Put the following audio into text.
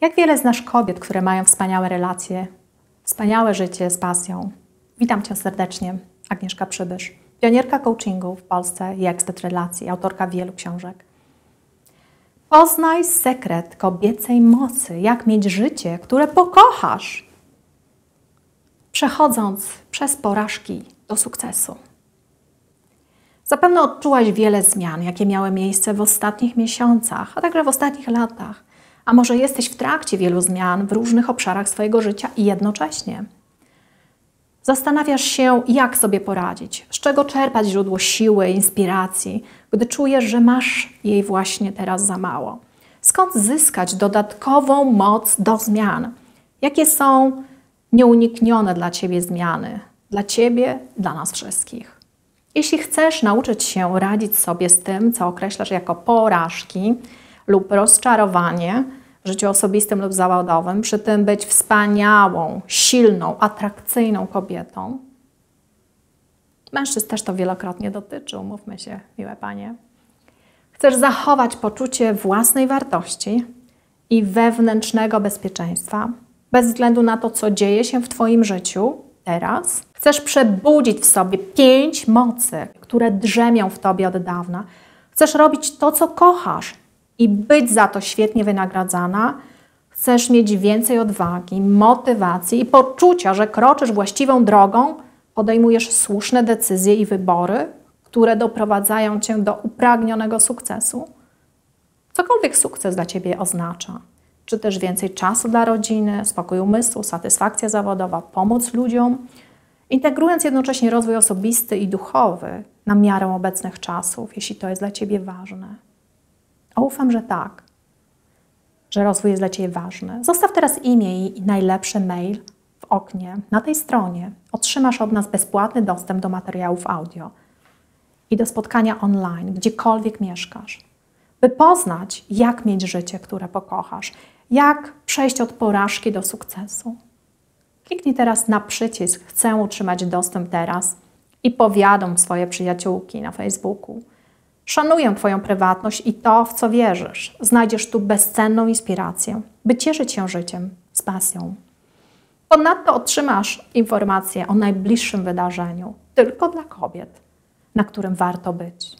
Jak wiele znasz kobiet, które mają wspaniałe relacje, wspaniałe życie z pasją? Witam Cię serdecznie, Agnieszka Przybysz, pionierka coachingu w Polsce i ekspert relacji, autorka wielu książek. Poznaj sekret kobiecej mocy, jak mieć życie, które pokochasz, przechodząc przez porażki do sukcesu. Zapewne odczułaś wiele zmian, jakie miały miejsce w ostatnich miesiącach, a także w ostatnich latach. A może jesteś w trakcie wielu zmian w różnych obszarach swojego życia i jednocześnie. Zastanawiasz się, jak sobie poradzić, z czego czerpać źródło siły, inspiracji, gdy czujesz, że masz jej właśnie teraz za mało. Skąd zyskać dodatkową moc do zmian? Jakie są nieuniknione dla Ciebie zmiany? Dla Ciebie, dla nas wszystkich. Jeśli chcesz nauczyć się radzić sobie z tym, co określasz jako porażki lub rozczarowanie w życiu osobistym lub zawodowym, przy tym być wspaniałą, silną, atrakcyjną kobietą, mężczyzn też to wielokrotnie dotyczy, umówmy się, miłe panie. Chcesz zachować poczucie własnej wartości i wewnętrznego bezpieczeństwa, bez względu na to, co dzieje się w Twoim życiu teraz, Chcesz przebudzić w sobie pięć mocy, które drzemią w tobie od dawna. Chcesz robić to, co kochasz i być za to świetnie wynagradzana. Chcesz mieć więcej odwagi, motywacji i poczucia, że kroczysz właściwą drogą, podejmujesz słuszne decyzje i wybory, które doprowadzają cię do upragnionego sukcesu. Cokolwiek sukces dla ciebie oznacza czy też więcej czasu dla rodziny, spokój umysłu, satysfakcja zawodowa, pomoc ludziom, integrując jednocześnie rozwój osobisty i duchowy na miarę obecnych czasów, jeśli to jest dla Ciebie ważne. Ufam, że tak, że rozwój jest dla Ciebie ważny. Zostaw teraz imię i najlepszy mail w oknie. Na tej stronie otrzymasz od nas bezpłatny dostęp do materiałów audio i do spotkania online, gdziekolwiek mieszkasz, by poznać, jak mieć życie, które pokochasz, jak przejść od porażki do sukcesu. Kliknij teraz na przycisk Chcę utrzymać dostęp teraz i powiadom swoje przyjaciółki na Facebooku. Szanuję Twoją prywatność i to, w co wierzysz. Znajdziesz tu bezcenną inspirację, by cieszyć się życiem z pasją. Ponadto otrzymasz informacje o najbliższym wydarzeniu tylko dla kobiet, na którym warto być.